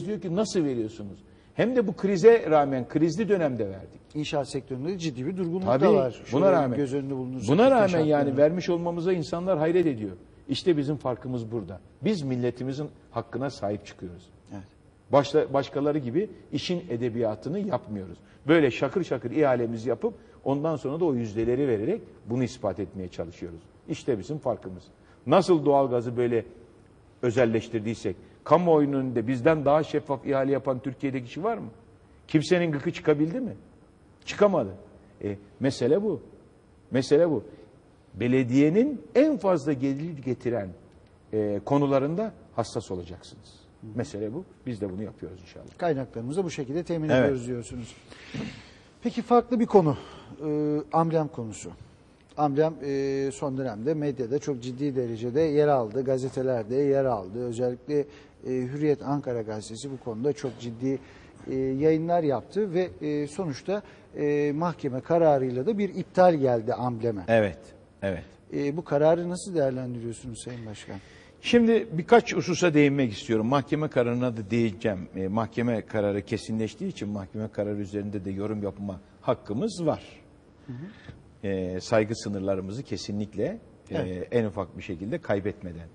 diyor ki nasıl veriyorsunuz? Hem de bu krize rağmen krizli dönemde verdik. İnşaat sektöründe ciddi bir durgunluk Tabii da var. buna rağmen göz önünde buna rağmen yani vermiş olmamıza insanlar hayret ediyor. İşte bizim farkımız burada. Biz milletimizin hakkına sahip çıkıyoruz. Evet. Başla, başkaları gibi işin edebiyatını yapmıyoruz. Böyle şakır şakır ihalemizi yapıp ondan sonra da o yüzdeleri vererek bunu ispat etmeye çalışıyoruz. İşte bizim farkımız. Nasıl doğalgazı böyle özelleştirdiysek, kamuoyunun önünde bizden daha şeffaf ihale yapan Türkiye'de kişi var mı? Kimsenin gıkı çıkabildi mi? Çıkamadı. E, mesele bu. Mesele bu. Belediyenin en fazla gelir getiren e, konularında hassas olacaksınız. Mesele bu. Biz de bunu yapıyoruz inşallah. Kaynaklarımızı bu şekilde temin Evet. ediyoruz diyorsunuz. Peki farklı bir konu. Ee, amblem konusu. Amblem e, son dönemde medyada çok ciddi derecede yer aldı. Gazetelerde yer aldı. Özellikle e, Hürriyet Ankara gazetesi bu konuda çok ciddi e, yayınlar yaptı ve e, sonuçta e, mahkeme kararıyla da bir iptal geldi ambleme. Evet. Evet. E, bu kararı nasıl değerlendiriyorsunuz Sayın Başkan? Şimdi birkaç hususa değinmek istiyorum. Mahkeme kararına da değineceğim. E, mahkeme kararı kesinleştiği için mahkeme kararı üzerinde de yorum yapma hakkımız var. E, saygı sınırlarımızı kesinlikle e, Evet. en ufak bir şekilde kaybetmeden.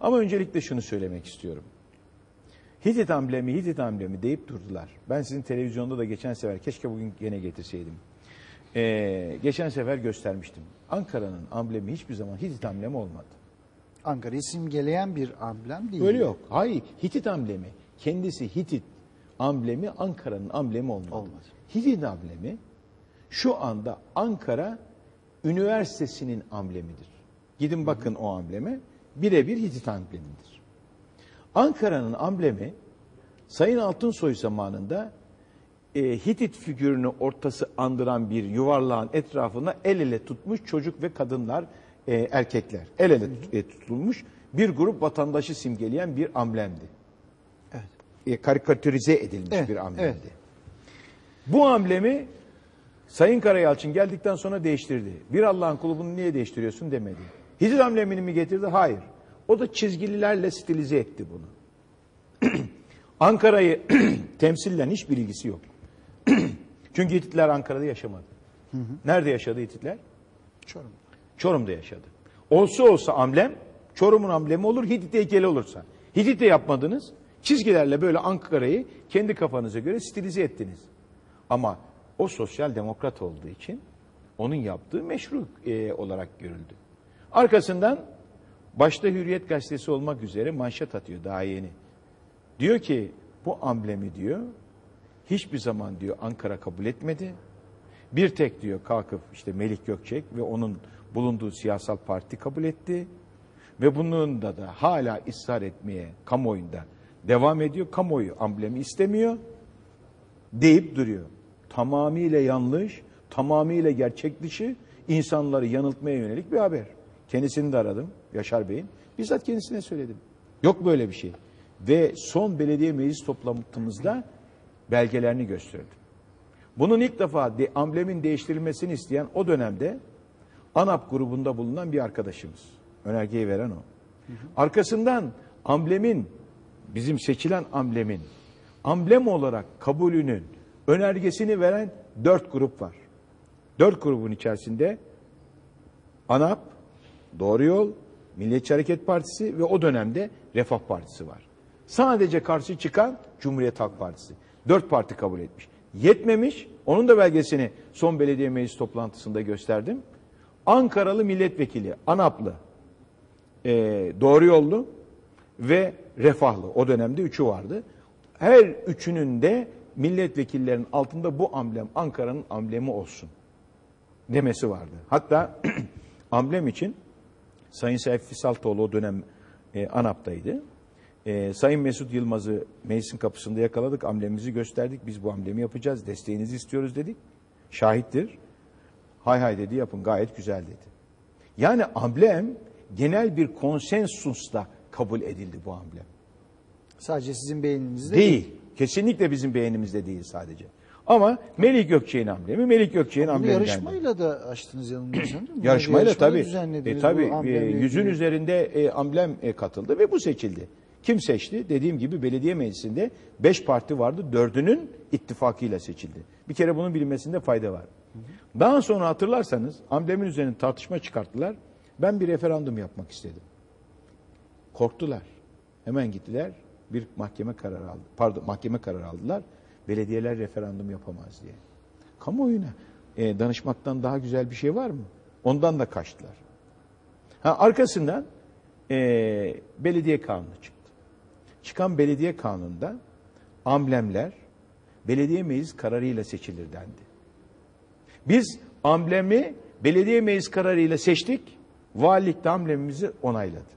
Ama öncelikle şunu söylemek istiyorum. Hitit amblemi, Hitit amblemi deyip durdular. Ben sizin televizyonda da geçen sefer, keşke bugün gene getirseydim. E, geçen sefer göstermiştim. Ankara'nın amblemi hiçbir zaman Hitit amblemi olmadı. Ankara'yı simgeleyen bir amblem değil. Öyle yok. Hayır. Hitit amblemi. Kendisi Hitit amblemi Ankara'nın amblemi olmadı. Olmadı. Hitit amblemi şu anda Ankara Üniversitesi'nin amblemidir. Gidin bakın o ambleme. Birebir Hitit amblemidir. Ankara'nın amblemi Sayın Altınsoy zamanında e, Hitit figürünü ortası andıran bir yuvarlağın etrafına el ele tutmuş çocuk ve kadınlar, e, erkekler el ele tut- e, tutulmuş bir grup vatandaşı simgeleyen bir amblemdi. Evet. E, karikatürize edilmiş Evet, bir amblemdi. evet. Bu amblemi Sayın Karayalçın geldikten sonra değiştirdi. Bir Allah'ın kulu bunu niye değiştiriyorsun demedi. Hitit amblemini mi getirdi? Hayır. O da çizgililerle stilize etti bunu. Ankara'yı temsillen hiçbir ilgisi yok. Çünkü Hititler Ankara'da yaşamadı. Nerede yaşadı Hititler? Çorum. Çorum'da yaşadı. Olsa olsa amblem, Çorum'un amblemi olur, Hitit heykeli olursa. Hitit'te yapmadınız, çizgilerle böyle Ankara'yı kendi kafanıza göre stilize ettiniz. Ama o sosyal demokrat olduğu için onun yaptığı meşru e, olarak görüldü. Arkasından başta Hürriyet gazetesi olmak üzere manşet atıyor daha yeni. Diyor ki bu amblemi diyor hiçbir zaman diyor Ankara kabul etmedi. Bir tek diyor kalkıp işte Melik Gökçek ve onun bulunduğu siyasal parti kabul etti. Ve bunun da da hala ısrar etmeye kamuoyunda devam ediyor. Kamuoyu amblemi istemiyor deyip duruyor. Tamamıyla yanlış, tamamıyla gerçek dışı insanları yanıltmaya yönelik bir haber. Kendisini de aradım Yaşar Bey'in. Bizzat kendisine söyledim. Yok böyle bir şey. Ve son belediye meclis toplantımızda belgelerini gösterdim. Bunun ilk defa de, amblemin değiştirilmesini isteyen o dönemde ANAP grubunda bulunan bir arkadaşımız. Önergeyi veren o. Arkasından amblemin, bizim seçilen amblemin, amblem olarak kabulünün önergesini veren dört grup var. Dört grubun içerisinde ANAP, Doğru Yol, Milliyetçi Hareket Partisi ve o dönemde Refah Partisi var. Sadece karşı çıkan Cumhuriyet Halk Partisi. Dört parti kabul etmiş. Yetmemiş, onun da belgesini son belediye meclis toplantısında gösterdim. Ankaralı milletvekili, ANAP'lı, e, Doğru Yollu ve Refahlı. O dönemde üçü vardı. Her üçünün de milletvekillerinin altında bu amblem Ankara'nın amblemi olsun demesi vardı. Hatta amblem için Sayın Seyfi Saltoğlu o dönem e, ANAP'taydı. E, Sayın Mesut Yılmaz'ı meclisin kapısında yakaladık. Amblemimizi gösterdik. Biz bu amblemi yapacağız. Desteğinizi istiyoruz dedik. Şahittir. Hay hay dedi yapın gayet güzel dedi. Yani amblem genel bir konsensusla kabul edildi bu amblem. Sadece sizin beyninizde Değil. Kesinlikle bizim beğenimizde değil sadece. Ama Melik Gökçe'nin amblemi Melik Gökçe'nin Bunu amblemi. yarışmayla da açtınız yanılmıyorsam değil mi? Yarışmayla tabii. E, tabii e, yüzün üzerinde e, amblem e, katıldı ve bu seçildi. Kim seçti? Dediğim gibi belediye meclisinde 5 parti vardı. Dördünün ittifakıyla seçildi. Bir kere bunun bilinmesinde fayda var. Daha sonra hatırlarsanız amblemin üzerine tartışma çıkarttılar. Ben bir referandum yapmak istedim. Korktular. Hemen gittiler bir mahkeme kararı aldı. Pardon mahkeme kararı aldılar. Belediyeler referandum yapamaz diye. Kamuoyuna e, danışmaktan daha güzel bir şey var mı? Ondan da kaçtılar. Ha, arkasından e, belediye kanunu çıktı. Çıkan belediye kanununda amblemler belediye meclis kararıyla seçilir dendi. Biz amblemi belediye meclis kararıyla seçtik. Valilik de amblemimizi onayladı.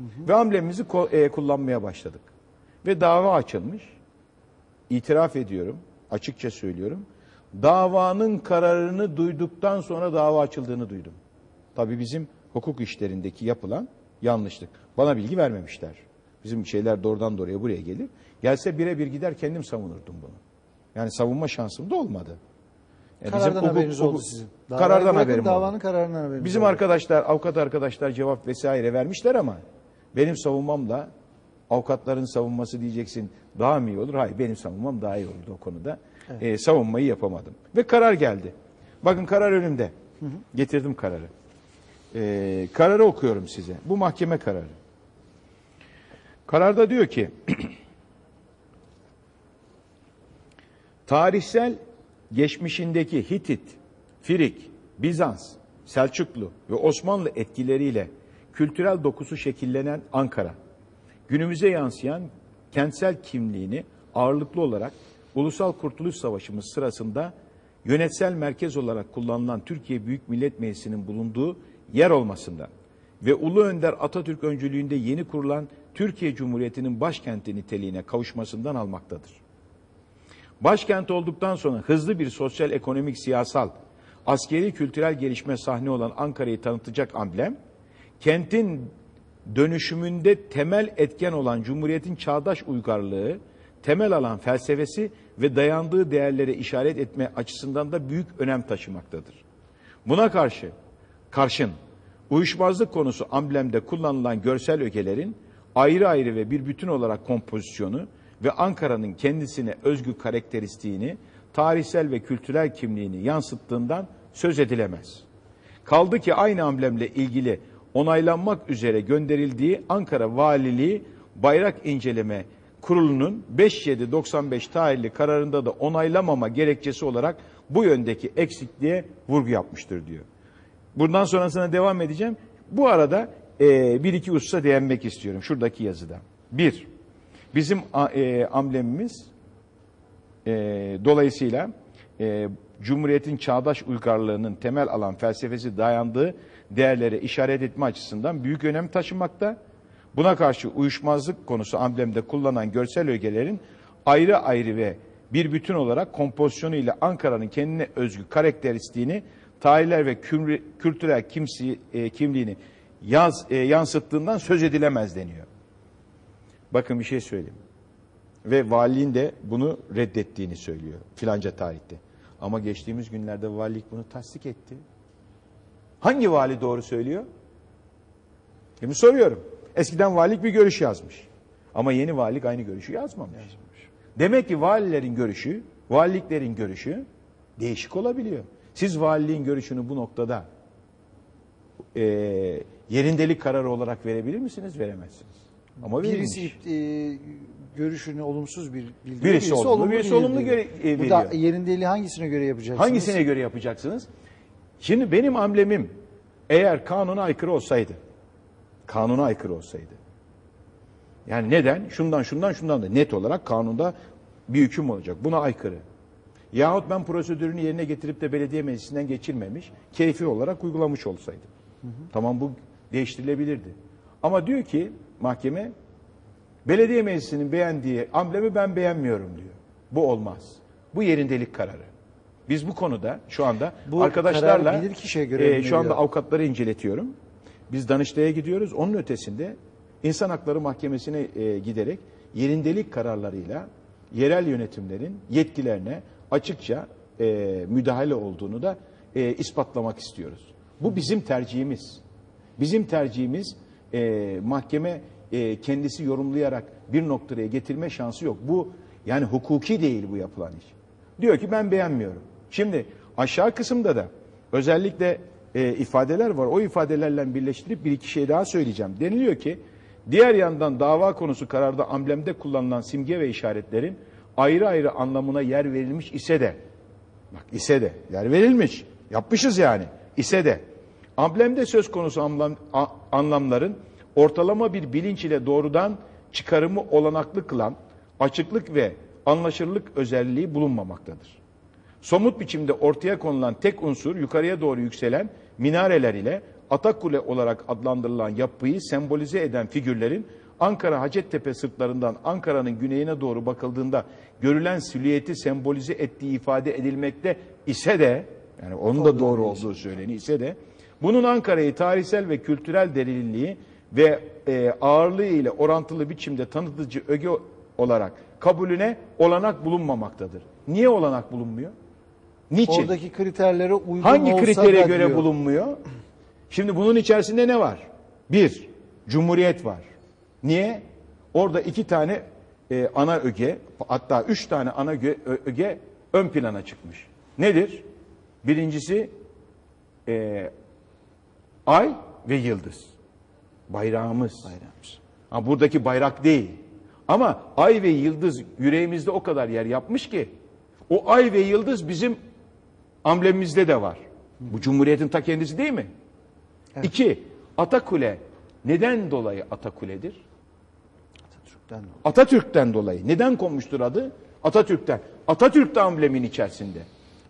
Ve amblemimizi e, kullanmaya başladık. Ve dava açılmış. İtiraf ediyorum, açıkça söylüyorum. Davanın kararını duyduktan sonra dava açıldığını duydum. Tabii bizim hukuk işlerindeki yapılan yanlışlık. Bana bilgi vermemişler. Bizim şeyler doğrudan doğruya buraya gelir. Gelse birebir gider kendim savunurdum bunu. Yani savunma şansım da olmadı. E, bizim Karardan hukuk- haberiniz oldu hukuk- sizin. Karardan Davayı bırakın, haberim oldu. Davanın kararından haberiniz Bizim oldu. arkadaşlar, avukat arkadaşlar cevap vesaire vermişler ama benim savunmamla avukatların savunması diyeceksin daha mı iyi olur? Hayır benim savunmam daha iyi oldu o konuda. Ee, savunmayı yapamadım. Ve karar geldi. Bakın karar önümde. Getirdim kararı. Ee, kararı okuyorum size. Bu mahkeme kararı. Kararda diyor ki tarihsel geçmişindeki Hitit, Firik, Bizans, Selçuklu ve Osmanlı etkileriyle kültürel dokusu şekillenen Ankara, günümüze yansıyan kentsel kimliğini ağırlıklı olarak Ulusal Kurtuluş Savaşımız sırasında yönetsel merkez olarak kullanılan Türkiye Büyük Millet Meclisi'nin bulunduğu yer olmasından ve Ulu Önder Atatürk öncülüğünde yeni kurulan Türkiye Cumhuriyeti'nin başkenti niteliğine kavuşmasından almaktadır. Başkent olduktan sonra hızlı bir sosyal, ekonomik, siyasal, askeri, kültürel gelişme sahne olan Ankara'yı tanıtacak amblem, kentin dönüşümünde temel etken olan Cumhuriyet'in çağdaş uygarlığı, temel alan felsefesi ve dayandığı değerlere işaret etme açısından da büyük önem taşımaktadır. Buna karşı, karşın uyuşmazlık konusu amblemde kullanılan görsel ögelerin ayrı ayrı ve bir bütün olarak kompozisyonu ve Ankara'nın kendisine özgü karakteristiğini, tarihsel ve kültürel kimliğini yansıttığından söz edilemez. Kaldı ki aynı amblemle ilgili onaylanmak üzere gönderildiği Ankara Valiliği Bayrak İnceleme Kurulu'nun 5.7.95 tarihli kararında da onaylamama gerekçesi olarak bu yöndeki eksikliğe vurgu yapmıştır diyor. Bundan sonrasına devam edeceğim. Bu arada e, bir iki hususa değinmek istiyorum şuradaki yazıda. Bir, bizim e, amblemimiz e, dolayısıyla e, Cumhuriyet'in çağdaş uygarlığının temel alan felsefesi dayandığı değerlere işaret etme açısından büyük önem taşımakta. Buna karşı uyuşmazlık konusu amblemde kullanılan görsel ögelerin ayrı ayrı ve bir bütün olarak kompozisyonu ile Ankara'nın kendine özgü karakteristiğini, tarihler ve kültürel kimsi, e, kimliğini yaz, e, yansıttığından söz edilemez deniyor. Bakın bir şey söyleyeyim. Ve valiliğin de bunu reddettiğini söylüyor filanca tarihte. Ama geçtiğimiz günlerde valilik bunu tasdik etti. Hangi vali doğru söylüyor? Şimdi soruyorum. Eskiden valilik bir görüş yazmış. Ama yeni valilik aynı görüşü yazmamış. Demek ki valilerin görüşü, valiliklerin görüşü değişik olabiliyor. Siz valiliğin görüşünü bu noktada e, yerindelik kararı olarak verebilir misiniz? Veremezsiniz. Ama Birisi e, görüşünü olumsuz bir bildiriyor. Birisi olumlu, birisi olumlu göre- e, Bu da veriyor. yerindeliği hangisine göre yapacaksınız? Hangisine göre yapacaksınız? Şimdi benim amblemim eğer kanuna aykırı olsaydı, kanuna aykırı olsaydı. Yani neden? Şundan, şundan, şundan da net olarak kanunda bir hüküm olacak. Buna aykırı. Yahut ben prosedürünü yerine getirip de belediye meclisinden geçirmemiş, keyfi olarak uygulamış olsaydım. Tamam bu değiştirilebilirdi. Ama diyor ki mahkeme, belediye meclisinin beğendiği amblemi ben beğenmiyorum diyor. Bu olmaz. Bu yerindelik kararı. Biz bu konuda şu anda Bu arkadaşlarla bilirkişiye göre e, şu anda avukatları inceletiyorum. Biz Danıştay'a gidiyoruz. Onun ötesinde İnsan Hakları Mahkemesi'ne e, giderek yerindelik kararlarıyla yerel yönetimlerin yetkilerine açıkça e, müdahale olduğunu da e, ispatlamak istiyoruz. Bu bizim tercihimiz. Bizim tercihimiz e, mahkeme e, kendisi yorumlayarak bir noktaya getirme şansı yok. Bu yani hukuki değil bu yapılan iş. Diyor ki ben beğenmiyorum. Şimdi aşağı kısımda da özellikle e, ifadeler var. O ifadelerle birleştirip bir iki şey daha söyleyeceğim. Deniliyor ki diğer yandan dava konusu kararda amblemde kullanılan simge ve işaretlerin ayrı ayrı anlamına yer verilmiş ise de bak ise de yer verilmiş yapmışız yani ise de amblemde söz konusu anlam, a- anlamların ortalama bir bilinç ile doğrudan çıkarımı olanaklı kılan açıklık ve anlaşılırlık özelliği bulunmamaktadır. Somut biçimde ortaya konulan tek unsur yukarıya doğru yükselen minareler ile Atakule olarak adlandırılan yapıyı sembolize eden figürlerin Ankara Hacettepe sırtlarından Ankara'nın güneyine doğru bakıldığında görülen silüeti sembolize ettiği ifade edilmekte ise de yani onun da doğru olduğu söyleniyor ise de bunun Ankara'yı tarihsel ve kültürel derinliği ve e, ağırlığı ile orantılı biçimde tanıtıcı öge olarak kabulüne olanak bulunmamaktadır. Niye olanak bulunmuyor? Niçin? Oradaki kriterlere uygun Hangi olsa kritere göre diyor. bulunmuyor? Şimdi bunun içerisinde ne var? Bir, cumhuriyet var. Niye? Orada iki tane e, ana öge, hatta üç tane ana öge ön plana çıkmış. Nedir? Birincisi e, ay ve yıldız. Bayrağımız. Bayrağımız. Ha, buradaki bayrak değil. Ama ay ve yıldız yüreğimizde o kadar yer yapmış ki o ay ve yıldız bizim amblemimizde de var. Bu cumhuriyetin ta kendisi değil mi? İki, Atakule neden dolayı Atakule'dir? Atatürk'ten dolayı. Atatürk'ten dolayı. Neden konmuştur adı? Atatürk'ten. Atatürk de amblemin içerisinde.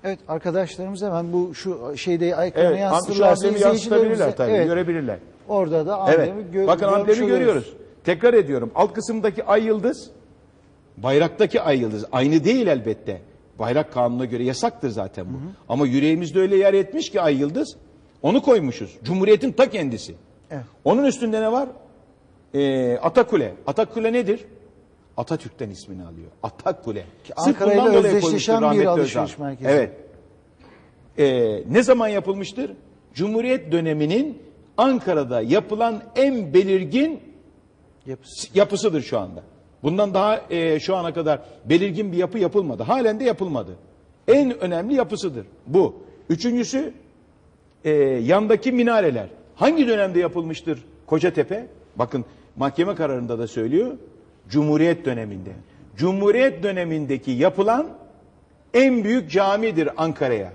Evet arkadaşlarımız hemen bu şu şeyde ekrana Evet, yansıtırlarsa amblemi yansıtabilirler tabii, evet, görebilirler. Orada da Evet. amblemi gö- Bakın amblemi oluyoruz. görüyoruz. Tekrar ediyorum. Alt kısımdaki ay yıldız, bayraktaki ay yıldız. Aynı değil elbette. Bayrak kanununa göre yasaktır zaten bu. Ama yüreğimizde öyle yer etmiş ki ay yıldız. Onu koymuşuz. Cumhuriyetin ta kendisi. Evet. Onun üstünde ne var? Ee, Atakule. Atakule nedir? Atatürk'ten ismini alıyor. Atakule. Ankara ile özdeşleşen bir alışveriş merkezi. Evet. Ee, ne zaman yapılmıştır? Cumhuriyet döneminin Ankara'da yapılan en belirgin Yapısı. yapısıdır şu anda. Bundan daha e, şu ana kadar belirgin bir yapı yapılmadı. Halen de yapılmadı. En önemli yapısıdır bu. Üçüncüsü e, yandaki minareler. Hangi dönemde yapılmıştır Kocatepe? Bakın mahkeme kararında da söylüyor. Cumhuriyet döneminde. Cumhuriyet dönemindeki yapılan en büyük camidir Ankara'ya.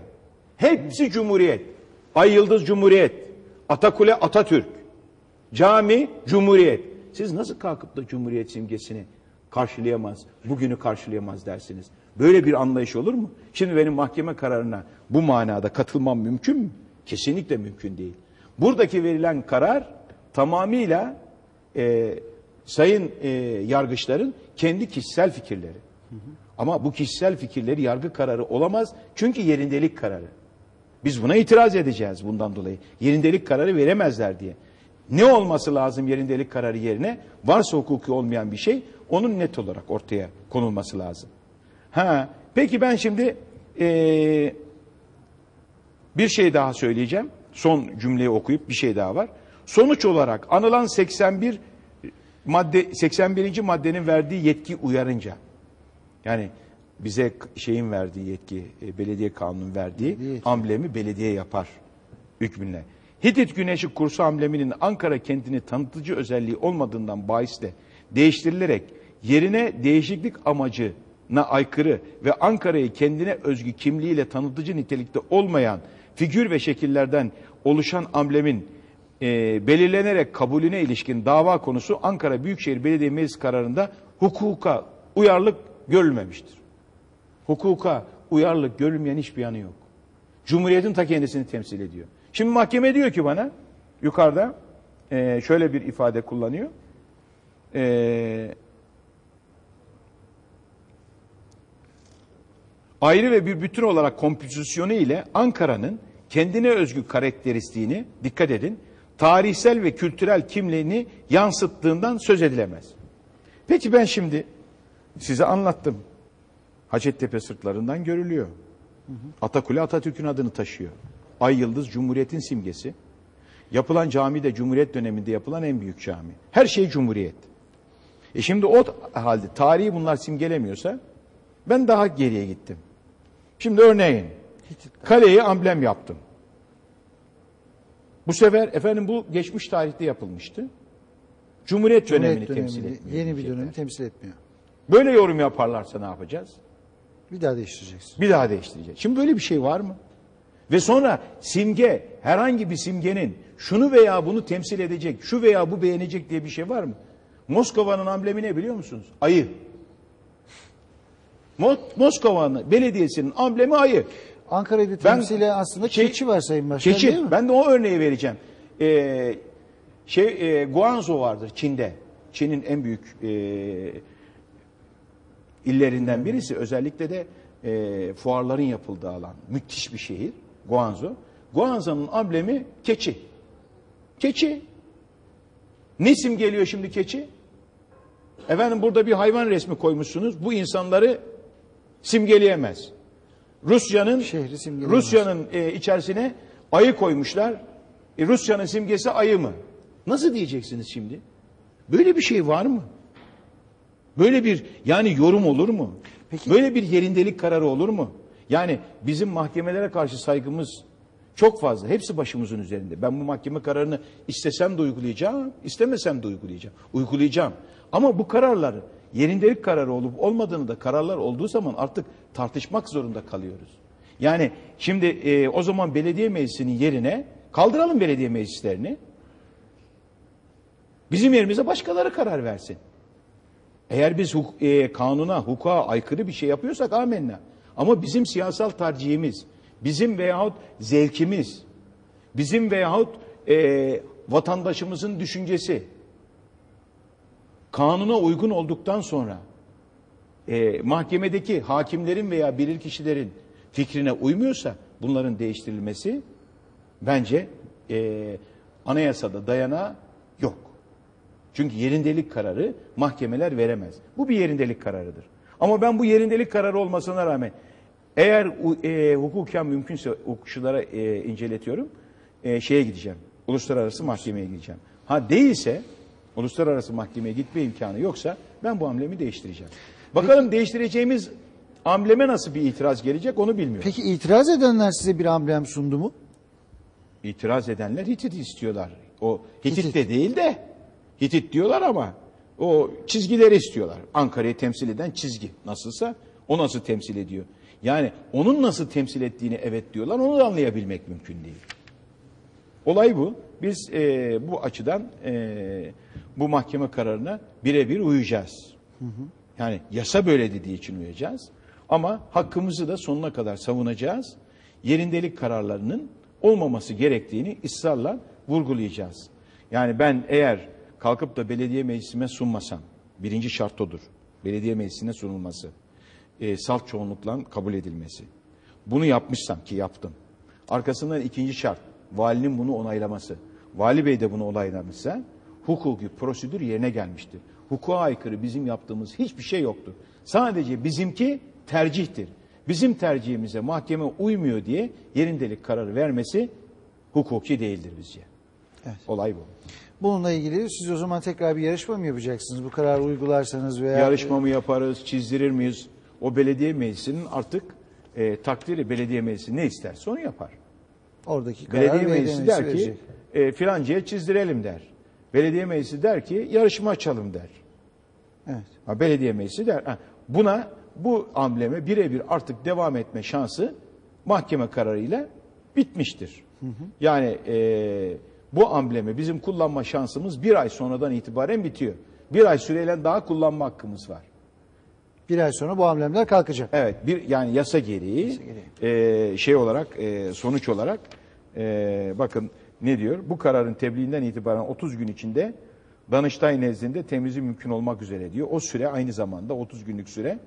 Hepsi Cumhuriyet. Ay Yıldız Cumhuriyet. Atakule Atatürk. Cami Cumhuriyet. Siz nasıl kalkıp da Cumhuriyet simgesini karşılayamaz, bugünü karşılayamaz dersiniz? Böyle bir anlayış olur mu? Şimdi benim mahkeme kararına bu manada katılmam mümkün mü? Kesinlikle mümkün değil. Buradaki verilen karar tamamıyla e, sayın e, yargıçların kendi kişisel fikirleri. Ama bu kişisel fikirleri yargı kararı olamaz çünkü yerindelik kararı. Biz buna itiraz edeceğiz bundan dolayı. Yerindelik kararı veremezler diye. Ne olması lazım yerindelik kararı yerine? Varsa hukuki olmayan bir şey onun net olarak ortaya konulması lazım. Ha, peki ben şimdi eee, bir şey daha söyleyeceğim. Son cümleyi okuyup bir şey daha var. Sonuç olarak anılan 81 madde 81. maddenin verdiği yetki uyarınca yani bize şeyin verdiği yetki, e, belediye kanunun verdiği amblemi belediye yapar hükmünle. Hitit Güneşi kursu ambleminin Ankara kentini tanıtıcı özelliği olmadığından bahisle değiştirilerek yerine değişiklik amacına aykırı ve Ankara'yı kendine özgü kimliğiyle tanıtıcı nitelikte olmayan figür ve şekillerden oluşan amblemin e, belirlenerek kabulüne ilişkin dava konusu Ankara Büyükşehir Belediye Meclisi kararında hukuka uyarlık görülmemiştir. Hukuka uyarlık görülmeyen hiçbir yanı yok. Cumhuriyetin ta kendisini temsil ediyor. Şimdi mahkeme diyor ki bana yukarıda e, şöyle bir ifade kullanıyor. E, ayrı ve bir bütün olarak kompozisyonu ile Ankara'nın kendine özgü karakteristiğini dikkat edin tarihsel ve kültürel kimliğini yansıttığından söz edilemez. Peki ben şimdi size anlattım. Hacettepe sırtlarından görülüyor. Atakule Atatürk'ün adını taşıyor. Ay Yıldız Cumhuriyet'in simgesi. Yapılan cami de Cumhuriyet döneminde yapılan en büyük cami. Her şey Cumhuriyet. E şimdi o halde tarihi bunlar simgelemiyorsa ben daha geriye gittim. Şimdi örneğin kaleyi amblem yaptım. Bu sefer efendim bu geçmiş tarihte yapılmıştı. Cumhuriyet, dönemini Cumhuriyet temsil dönemini, etmiyor. yeni bir dönemi temsil etmiyor. Böyle yorum yaparlarsa ne yapacağız? Bir daha değiştireceksin. Bir daha değiştireceğiz. Şimdi böyle bir şey var mı? Ve sonra simge, herhangi bir simgenin şunu veya bunu temsil edecek, şu veya bu beğenecek diye bir şey var mı? Moskova'nın amblemi ne biliyor musunuz? Ayı. Mo- Moskova'nın belediyesinin amblemi ayı. Ankara'yı temsili aslında Şey- keçi var Sayın Başkan Keçi. değil mi? Ben de o örneği vereceğim. Ee, şey e, Guangzhou vardır Çin'de. Çin'in en büyük e, illerinden birisi. Özellikle de e, fuarların yapıldığı alan. Müthiş bir şehir Guangzhou. Guangzhou'nun amblemi keçi. Keçi. Ne simgeliyor şimdi keçi? Efendim burada bir hayvan resmi koymuşsunuz. Bu insanları simgeleyemez. Rusya'nın. Rusya'nın e, içerisine ayı koymuşlar. E, Rusya'nın simgesi ayı mı? Nasıl diyeceksiniz şimdi? Böyle bir şey var mı? Böyle bir yani yorum olur mu? Peki- Böyle bir yerindelik kararı olur mu? Yani bizim mahkemelere karşı saygımız çok fazla. Hepsi başımızın üzerinde. Ben bu mahkeme kararını istesem de uygulayacağım, istemesem de uygulayacağım. Uygulayacağım. Ama bu kararları yerindelik kararı olup olmadığını da kararlar olduğu zaman artık tartışmak zorunda kalıyoruz. Yani şimdi e, o zaman belediye meclisinin yerine kaldıralım belediye meclislerini. Bizim yerimize başkaları karar versin. Eğer biz huk- e, kanuna, hukuka aykırı bir şey yapıyorsak amenna. Ama bizim siyasal tercihimiz, bizim veyahut zevkimiz, bizim veyahut e, vatandaşımızın düşüncesi kanuna uygun olduktan sonra e, mahkemedeki hakimlerin veya bilirkişilerin fikrine uymuyorsa bunların değiştirilmesi bence e, anayasada dayanağı yok. Çünkü yerindelik kararı mahkemeler veremez. Bu bir yerindelik kararıdır. Ama ben bu yerindelik kararı olmasına rağmen eğer e, hukuken mümkünse hukukçulara e, inceletiyorum, e, şeye gideceğim. Uluslararası mahkemeye gideceğim. Ha değilse, uluslararası mahkemeye gitme imkanı yoksa ben bu amblemi değiştireceğim. Bakalım değiştireceğimiz ambleme nasıl bir itiraz gelecek onu bilmiyorum. Peki itiraz edenler size bir amblem sundu mu? İtiraz edenler Hitit istiyorlar. O Hitit, Hitit. de değil de Hitit diyorlar ama o çizgileri istiyorlar. Ankara'yı temsil eden çizgi nasılsa o nasıl temsil ediyor. Yani onun nasıl temsil ettiğini evet diyorlar onu da anlayabilmek mümkün değil. Olay bu. Biz e, bu açıdan e, bu mahkeme kararına birebir uyacağız. Yani yasa böyle dediği için uyacağız. Ama hakkımızı da sonuna kadar savunacağız. Yerindelik kararlarının olmaması gerektiğini ısrarla vurgulayacağız. Yani ben eğer kalkıp da belediye meclisime sunmasam, birinci şart odur. Belediye meclisine sunulması, e, salt çoğunlukla kabul edilmesi. Bunu yapmışsam ki yaptım. Arkasından ikinci şart, valinin bunu onaylaması. Vali Bey de bunu onaylamışsa hukuki prosedür yerine gelmiştir. Hukuka aykırı bizim yaptığımız hiçbir şey yoktur. Sadece bizimki tercihtir. Bizim tercihimize mahkeme uymuyor diye yerindelik kararı vermesi hukuki değildir bizce. Evet. Olay bu. Bununla ilgili siz o zaman tekrar bir yarışma mı yapacaksınız? Bu kararı uygularsanız veya... Yarışma mı yaparız, çizdirir miyiz? O belediye meclisinin artık e, takdiri belediye meclisi ne isterse onu yapar. Oradaki kararı Belediye meclisi der ki verecek. e, filancaya çizdirelim der. Belediye meclisi der ki yarışma açalım der. Evet. Ha, belediye meclisi der. Ha, buna bu ambleme birebir artık devam etme şansı mahkeme kararıyla bitmiştir. Yani e, bu amblemi bizim kullanma şansımız bir ay sonradan itibaren bitiyor. Bir ay süreyle daha kullanma hakkımız var. Bir ay sonra bu amblemler kalkacak. Evet bir yani yasa gereği, e, şey olarak e, sonuç olarak e, bakın ne diyor? Bu kararın tebliğinden itibaren 30 gün içinde Danıştay nezdinde temyizi mümkün olmak üzere diyor. O süre aynı zamanda 30 günlük süre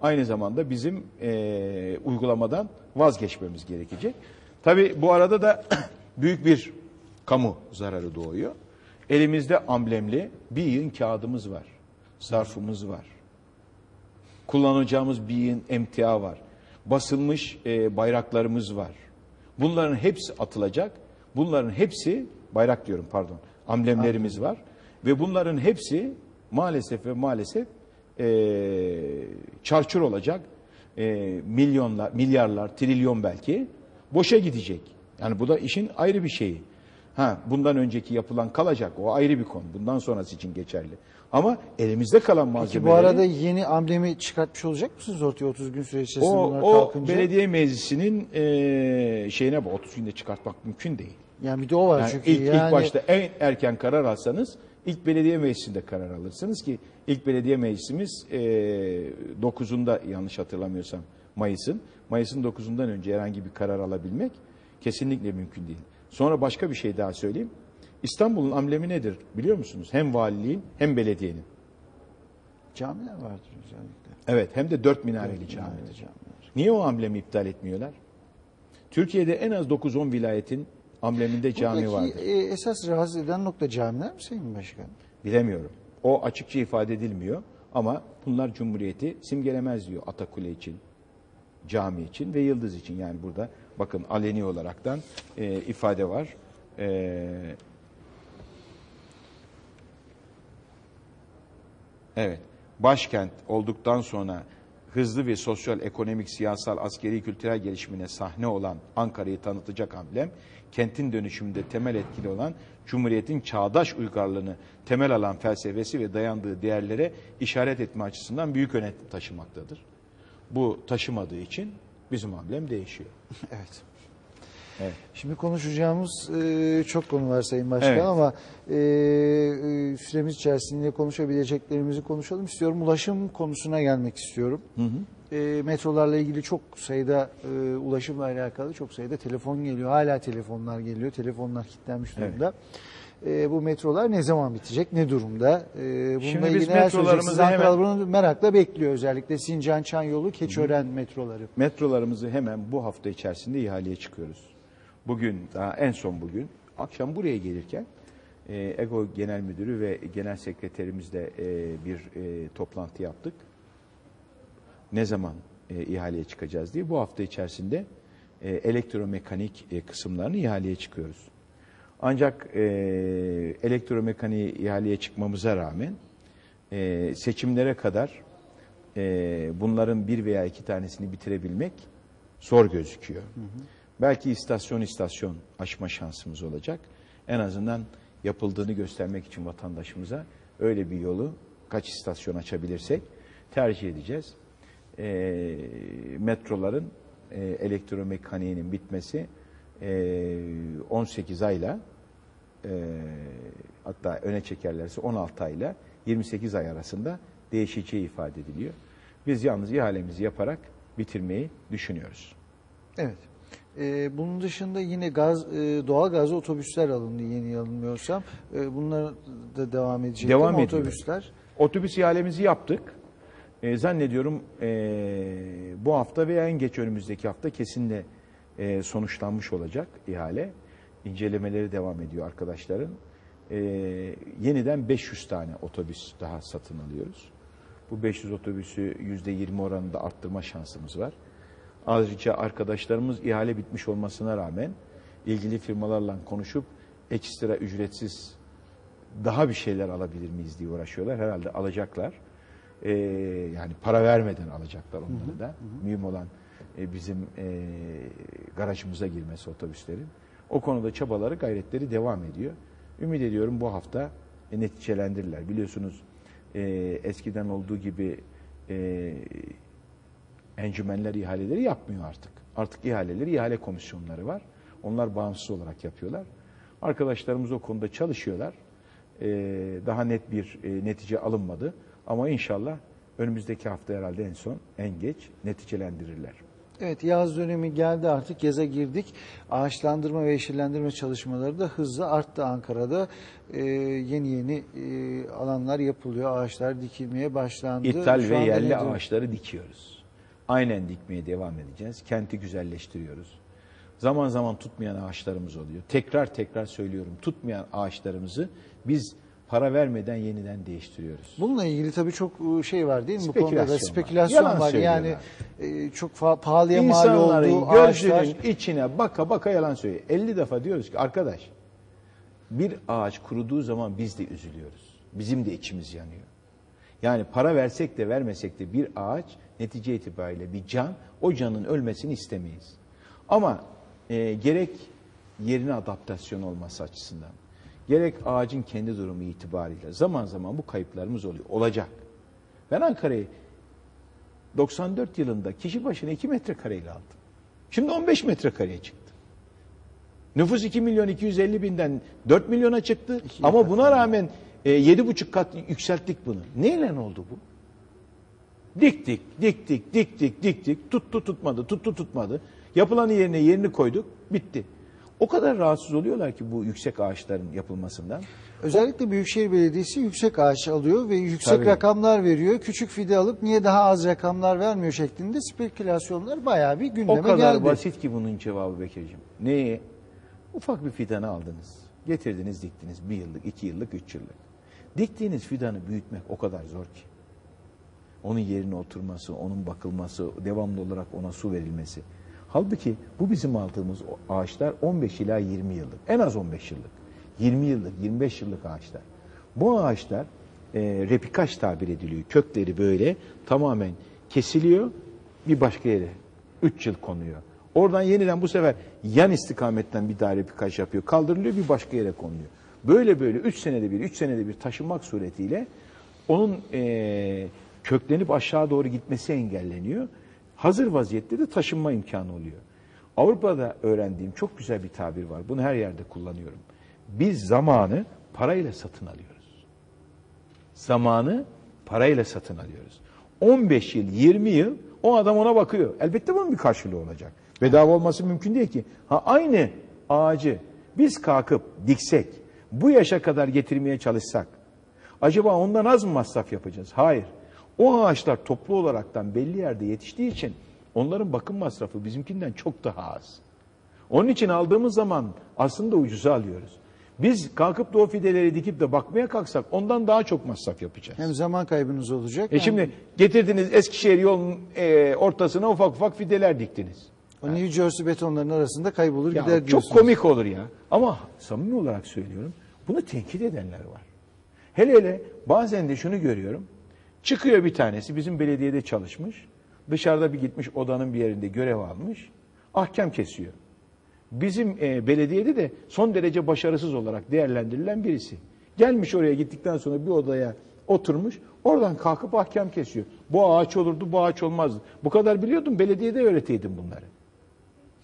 aynı zamanda bizim e, uygulamadan vazgeçmemiz gerekecek. Tabi bu arada da büyük bir kamu zararı doğuyor. Elimizde amblemli bir yığın kağıdımız var. Zarfımız var kullanacağımız bir yığın emtia var. Basılmış e, bayraklarımız var. Bunların hepsi atılacak. Bunların hepsi bayrak diyorum pardon, amblemlerimiz var. Ve bunların hepsi maalesef ve maalesef e, çarçur olacak. E, milyonlar, milyarlar, trilyon belki boşa gidecek. Yani bu da işin ayrı bir şeyi. Ha, bundan önceki yapılan kalacak. O ayrı bir konu. Bundan sonrası için geçerli. Ama elimizde kalan Peki malzemeleri... bu arada yeni amblemi çıkartmış olacak mısınız ortaya 30 gün süre içerisinde o, bunlar o kalkınca? belediye meclisinin e, şeyine bu 30 günde çıkartmak mümkün değil. Yani bir de o var Yani çünkü ilk, yani ilk başta en erken karar alsanız ilk belediye meclisinde karar alırsınız ki ilk belediye meclisimiz e, 9'unda yanlış hatırlamıyorsam Mayıs'ın. Mayıs'ın 9'undan önce herhangi bir karar alabilmek kesinlikle mümkün değil. Sonra başka bir şey daha söyleyeyim. İstanbul'un amblemi nedir biliyor musunuz? Hem valiliğin hem belediyenin. camiler vardır özellikle. Evet hem de dört minareli cami. Minareli camiler. Niye o amblemi iptal etmiyorlar? Türkiye'de en az 9-10 vilayetin ambleminde cami Buradaki, vardır. e, esas rahatsız eden nokta camiler mi Sayın Başkan? Bilemiyorum. O açıkça ifade edilmiyor ama bunlar Cumhuriyeti simgelemez diyor Atakule için, cami için ve Yıldız için. Yani burada bakın aleni olaraktan e, ifade var. E, evet. Başkent olduktan sonra hızlı ve sosyal, ekonomik, siyasal, askeri, kültürel gelişimine sahne olan Ankara'yı tanıtacak amblem, kentin dönüşümünde temel etkili olan Cumhuriyet'in çağdaş uygarlığını temel alan felsefesi ve dayandığı değerlere işaret etme açısından büyük önem taşımaktadır. Bu taşımadığı için bizim amblem değişiyor. Evet. Evet. Şimdi konuşacağımız e, çok konu var Sayın Başkan Evet. ama e, e, süremiz içerisinde konuşabileceklerimizi konuşalım istiyorum. Ulaşım konusuna gelmek istiyorum. E, metrolarla ilgili çok sayıda e, ulaşımla alakalı çok sayıda telefon geliyor. Hala telefonlar geliyor. Telefonlar kilitlenmiş Evet. E, bu metrolar ne zaman bitecek? Ne durumda? E, bununla Şimdi ilgili biz neler metrolarımızı söyleyeceksiniz? Ankara hemen- bunu merakla bekliyor özellikle Sincan, Çan yolu, Keçiören metroları. Metrolarımızı hemen bu hafta içerisinde ihaleye çıkıyoruz. Bugün, daha en son bugün, akşam buraya gelirken e, EGO Genel Müdürü ve Genel Sekreterimizle e, bir e, toplantı yaptık. Ne zaman e, ihaleye çıkacağız diye. Bu hafta içerisinde e, elektromekanik e, kısımlarını ihaleye çıkıyoruz. Ancak e, elektromekaniği ihaleye çıkmamıza rağmen e, seçimlere kadar e, bunların bir veya iki tanesini bitirebilmek zor gözüküyor. Belki istasyon istasyon aşma şansımız olacak. En azından yapıldığını göstermek için vatandaşımıza öyle bir yolu kaç istasyon açabilirsek tercih edeceğiz. E, metroların e, elektromekaniğinin bitmesi e, 18 ayla e, hatta öne çekerlerse 16 ayla 28 ay arasında değişeceği ifade ediliyor. Biz yalnız ihalemizi yaparak bitirmeyi düşünüyoruz. Evet. Ee, bunun dışında yine gaz, e, doğal gazlı otobüsler alındı yeni yanılmıyorsam. Ee, bunlar da devam edecek Devam ediyor. otobüsler. Otobüs ihalemizi yaptık. E, zannediyorum e, bu hafta veya en geç önümüzdeki hafta kesinle e, sonuçlanmış olacak ihale. İncelemeleri devam ediyor arkadaşların. E, yeniden 500 tane otobüs daha satın alıyoruz. Bu 500 otobüsü %20 oranında arttırma şansımız var. Ayrıca arkadaşlarımız ihale bitmiş olmasına rağmen ilgili firmalarla konuşup ekstra ücretsiz daha bir şeyler alabilir miyiz diye uğraşıyorlar. Herhalde alacaklar. Ee, yani para vermeden alacaklar onları da. Mühim olan e, bizim e, garajımıza girmesi otobüslerin. O konuda çabaları, gayretleri devam ediyor. Ümit ediyorum bu hafta e, neticelendirirler. Biliyorsunuz e, eskiden olduğu gibi encümenler ihaleleri yapmıyor artık. Artık ihaleleri ihale komisyonları var. Onlar bağımsız olarak yapıyorlar. Arkadaşlarımız o konuda çalışıyorlar. Daha net bir netice alınmadı. Ama inşallah önümüzdeki hafta herhalde en son, en geç neticelendirirler. Evet yaz dönemi geldi artık yaza girdik. Ağaçlandırma ve yeşillendirme çalışmaları da hızla arttı Ankara'da. Ee, yeni yeni e, alanlar yapılıyor. Ağaçlar dikilmeye başlandı. İthal Şu ve yerli nedir? ağaçları dikiyoruz. Aynen dikmeye devam edeceğiz. Kenti güzelleştiriyoruz. Zaman zaman tutmayan ağaçlarımız oluyor. Tekrar tekrar söylüyorum. Tutmayan ağaçlarımızı biz para vermeden yeniden değiştiriyoruz. Bununla ilgili tabii çok e, şey var değil mi? Bu konuda da Spekülasyon var. var. Yani e, çok pahalıya mal olduğu ağaçlar. gözünün içine baka baka yalan söylüyor. 50 defa diyoruz ki arkadaş Bir ağaç kuruduğu zaman biz de üzülüyoruz. Bizim de içimiz yanıyor. Yani para versek de vermesek de bir ağaç netice itibariyle bir can, o canın ölmesini istemeyiz. Ama e, gerek yerine adaptasyon olması açısından, gerek ağacın kendi durumu itibariyle zaman zaman bu kayıplarımız oluyor. Olacak. Ben Ankara'yı 94 yılında kişi başına 2 metrekareyle aldım. Şimdi 15 metrekareye çıktı. Nüfus 2 milyon 250 binden 4 milyona çıktı. İkiye Ama buna rağmen e, 7,5 kat yükselttik bunu. Neyle oldu bu? Diktik, diktik, diktik, diktik. Tuttu tutmadı, tuttu tutmadı. Yapılanı yerine yerini koyduk, bitti. O kadar rahatsız oluyorlar ki bu yüksek ağaçların yapılmasından. Özellikle Büyükşehir Belediyesi yüksek ağaç alıyor ve yüksek Tabii. rakamlar veriyor. Küçük fide alıp niye daha az rakamlar vermiyor şeklinde spekülasyonlar bayağı bir gündeme O kadar geldi. basit ki bunun cevabı Bekir'cim. Neyi? Ufak bir fidanı aldınız. Getirdiniz diktiniz. Bir yıllık, iki yıllık, üç yıllık. Diktiğiniz fidanı büyütmek o kadar zor ki. Onun yerine oturması, onun bakılması, devamlı olarak ona su verilmesi. Halbuki bu bizim aldığımız ağaçlar 15 ila 20 yıllık. En az 15 yıllık. 20 yıllık, 25 yıllık ağaçlar. Bu ağaçlar e, repikaç tabir ediliyor. Kökleri böyle tamamen kesiliyor bir başka yere. 3 yıl konuyor. Oradan yeniden bu sefer yan istikametten bir daha repikaç yapıyor. Kaldırılıyor bir başka yere konuluyor. Böyle böyle 3 senede bir, 3 senede bir taşınmak suretiyle onun e, köklenip aşağı doğru gitmesi engelleniyor. Hazır vaziyette de taşınma imkanı oluyor. Avrupa'da öğrendiğim çok güzel bir tabir var. Bunu her yerde kullanıyorum. Biz zamanı parayla satın alıyoruz. Zamanı parayla satın alıyoruz. 15 yıl, 20 yıl o adam ona bakıyor. Elbette bunun bir karşılığı olacak. Bedava olması mümkün değil ki. Ha aynı ağacı biz kalkıp diksek, bu yaşa kadar getirmeye çalışsak, acaba ondan az mı masraf yapacağız? Hayır. O ağaçlar toplu olaraktan belli yerde yetiştiği için onların bakım masrafı bizimkinden çok daha az. Onun için aldığımız zaman aslında ucuza alıyoruz. Biz kalkıp da o fideleri dikip de bakmaya kalksak ondan daha çok masraf yapacağız. Hem zaman kaybınız olacak. E hem şimdi getirdiniz Eskişehir yolunun e, ortasına ufak ufak fideler diktiniz. o New Jersey betonların arasında kaybolur Ya gider çok diyorsunuz. komik olur ya. Ama samimi olarak söylüyorum. Bunu tenkit edenler var. Hele hele bazen de şunu görüyorum. Çıkıyor bir tanesi bizim belediyede çalışmış. Dışarıda bir gitmiş odanın bir yerinde görev almış. Ahkam kesiyor. Bizim e, belediyede de son derece başarısız olarak değerlendirilen birisi. Gelmiş oraya gittikten sonra bir odaya oturmuş. Oradan kalkıp ahkam kesiyor. Bu ağaç olurdu, bu ağaç olmazdı. Bu kadar biliyordum, belediyede öğreteydim bunları.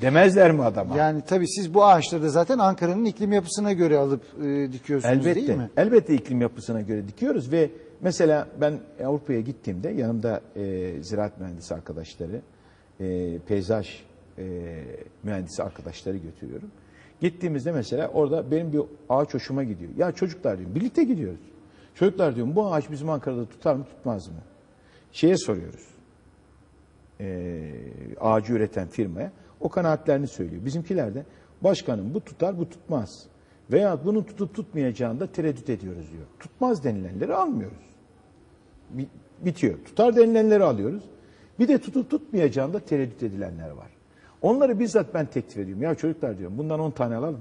Demezler mi adama? Yani tabii siz bu ağaçları da zaten Ankara'nın iklim yapısına göre alıp e, dikiyorsunuz Elbette. değil mi? Elbette iklim yapısına göre dikiyoruz ve mesela ben Avrupa'ya gittiğimde yanımda e, ziraat mühendisi arkadaşları, e, peyzaj e, mühendisi arkadaşları götürüyorum. Gittiğimizde mesela orada benim bir ağaç hoşuma gidiyor. Ya çocuklar diyorum birlikte gidiyoruz. Çocuklar diyorum bu ağaç bizim Ankara'da tutar mı tutmaz mı? Şeye soruyoruz. E, ağacı üreten firmaya o kanaatlerini söylüyor. Bizimkiler de başkanım bu tutar bu tutmaz. Veya bunun tutup tutmayacağında tereddüt ediyoruz diyor. Tutmaz denilenleri almıyoruz. Bi- Bitiyor. Tutar denilenleri alıyoruz. Bir de tutup tutmayacağında tereddüt edilenler var. Onları bizzat ben teklif ediyorum. Ya çocuklar diyorum bundan 10 tane alalım.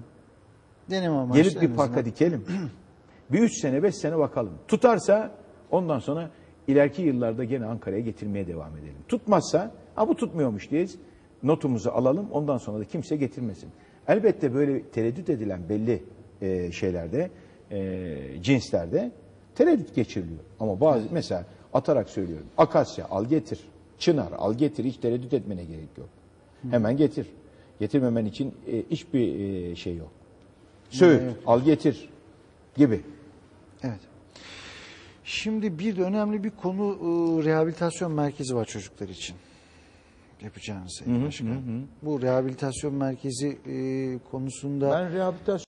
Deneme amaçlı Gelip bir parka dikelim. bir 3 sene 5 sene bakalım. Tutarsa ondan sonra ileriki yıllarda gene Ankara'ya getirmeye devam edelim. Tutmazsa ha bu tutmuyormuş diyeyiz. Notumuzu alalım ondan sonra da kimse getirmesin. Elbette böyle tereddüt edilen belli e, şeylerde e, cinslerde tereddüt geçiriliyor. Ama bazı mesela atarak söylüyorum. Akasya al getir. Çınar al getir. Hiç tereddüt etmene gerek yok. Hemen getir. Getirmemen için e, hiçbir e, şey yok. Söğüt al getir gibi. Evet. Şimdi bir de önemli bir konu e, rehabilitasyon merkezi var çocuklar için. Yapacağınız Sayın Başkan. Bu rehabilitasyon merkezi e, konusunda Ben rehabilitasyon